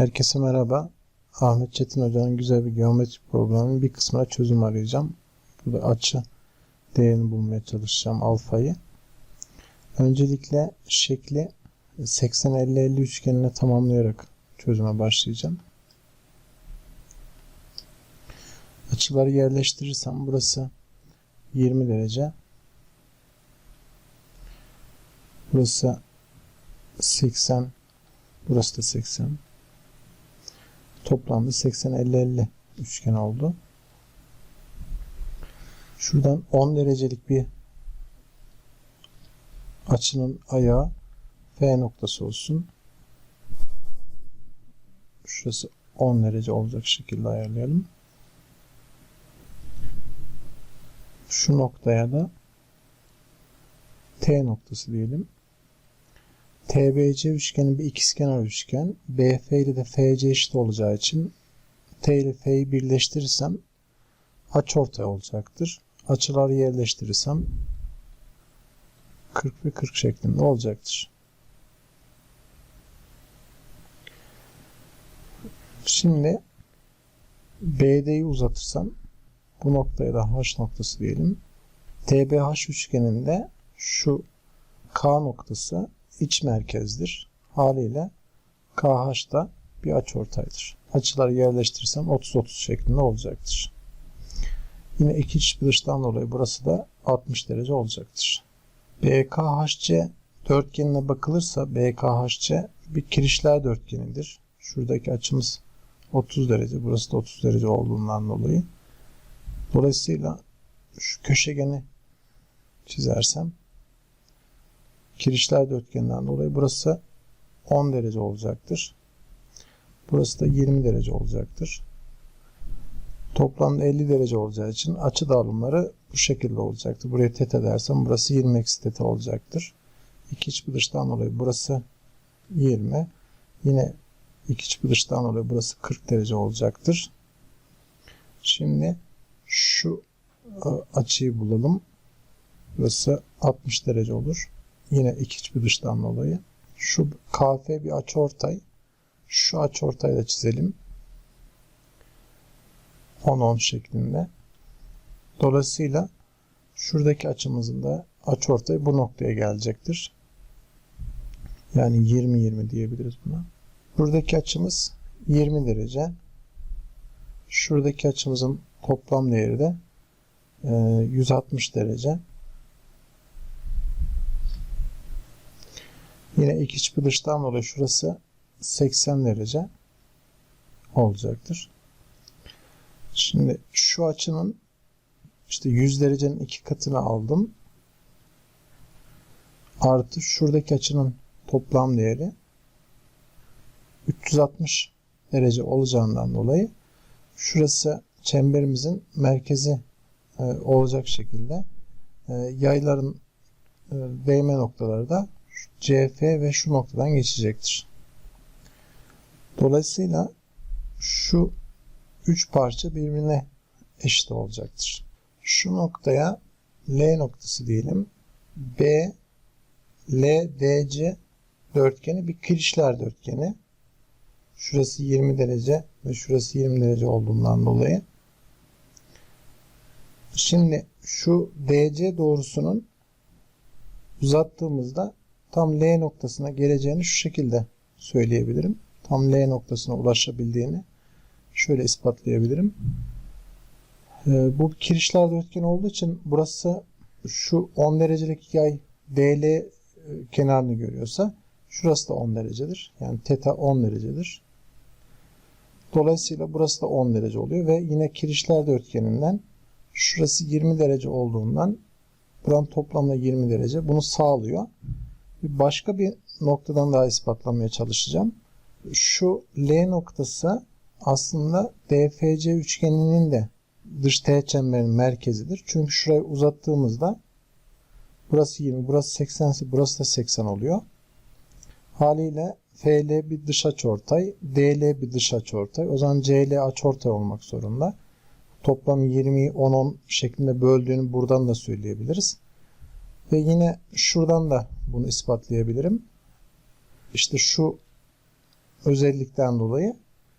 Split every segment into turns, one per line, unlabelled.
Herkese merhaba. Ahmet Çetin Hoca'nın güzel bir geometri probleminin bir kısmına çözüm arayacağım. Burada açı değerini bulmaya çalışacağım alfayı. Öncelikle şekli 80-50-50 üçgenine tamamlayarak çözüme başlayacağım. Açıları yerleştirirsem burası 20 derece. Burası 80. Burası da 80. Toplamda 80-50-50 üçgen oldu. Şuradan 10 derecelik bir açının ayağı F noktası olsun. Şurası 10 derece olacak şekilde ayarlayalım. Şu noktaya da T noktası diyelim. TBC üçgeni bir ikizkenar üçgen. BF ile de FC eşit olacağı için T ile F'yi birleştirirsem açıortay olacaktır. Açıları yerleştirirsem 40 ve 40 şeklinde olacaktır. Şimdi BD'yi uzatırsam bu noktaya da H noktası diyelim. TBH üçgeninde şu K noktası iç merkezdir. Haliyle KH da bir açıortaydır. Açıları yerleştirirsem 30-30 şeklinde olacaktır. Yine iki iç dıştan dolayı burası da 60 derece olacaktır. BKHC dörtgenine bakılırsa BKHC bir kirişler dörtgenidir. Şuradaki açımız 30 derece. Burası da 30 derece olduğundan dolayı. Dolayısıyla şu köşegeni çizersem kirişler dörtgeninden dolayı burası 10 derece olacaktır. Burası da 20 derece olacaktır. Toplamda 50 derece olacağı için açı dağılımları bu şekilde olacaktır. Buraya teta dersem burası 20 eksi teta olacaktır. İki iç dıştan dolayı burası 20. Yine iki iç dıştan dolayı burası 40 derece olacaktır. Şimdi şu e, açıyı bulalım. Burası 60 derece olur. Yine iki iç bir dıştan dolayı. Şu KF bir açıortay. Şu açıortayı da çizelim. 10-10 şeklinde. Dolayısıyla şuradaki açımızın da açıortay bu noktaya gelecektir. Yani 20-20 diyebiliriz buna. Buradaki açımız 20 derece. Şuradaki açımızın toplam değeri de 160 derece. Yine iki iç bir dıştan dolayı şurası 80 derece olacaktır. Şimdi şu açının işte 100 derecenin iki katını aldım. Artı şuradaki açının toplam değeri 360 derece olacağından dolayı şurası çemberimizin merkezi e, olacak şekilde e, yayların e, değme noktaları da CF ve şu noktadan geçecektir. Dolayısıyla şu üç parça birbirine eşit olacaktır. Şu noktaya L noktası diyelim. B, L, DC dörtgeni bir kirişler dörtgeni. Şurası 20 derece ve şurası 20 derece olduğundan dolayı. Şimdi şu DC doğrusunun uzattığımızda tam L noktasına geleceğini şu şekilde söyleyebilirim. Tam L noktasına ulaşabildiğini şöyle ispatlayabilirim. Ee, bu kirişler dörtgen olduğu için burası şu 10 derecelik yay DL e, kenarını görüyorsa şurası da 10 derecedir. Yani teta 10 derecedir. Dolayısıyla burası da 10 derece oluyor ve yine kirişler dörtgeninden şurası 20 derece olduğundan buranın toplamda 20 derece bunu sağlıyor. Başka bir noktadan daha ispatlamaya çalışacağım. Şu L noktası aslında DFC üçgeninin de dış teğet çemberin merkezidir. Çünkü şurayı uzattığımızda burası 20, burası 80 burası da 80 oluyor. Haliyle FL bir dış açıortay, DL bir dış açıortay. O zaman CL açıortay olmak zorunda. Toplam 20'yi 10-10 şeklinde böldüğünü buradan da söyleyebiliriz. Ve yine şuradan da bunu ispatlayabilirim. İşte şu özellikten dolayı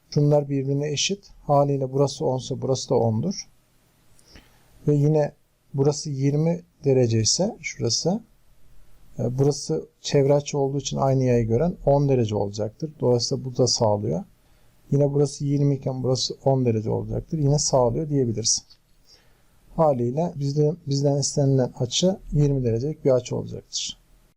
şunlar birbirine eşit. Haliyle burası 10 ise burası da 10'dur. Ve yine burası 20 derece ise şurası e, burası çevre açı olduğu için aynı yayı gören 10 derece olacaktır. Dolayısıyla bu da sağlıyor. Yine burası 20 iken burası 10 derece olacaktır. Yine sağlıyor diyebiliriz. Haliyle bizden, bizden istenilen açı 20 derecelik bir açı olacaktır.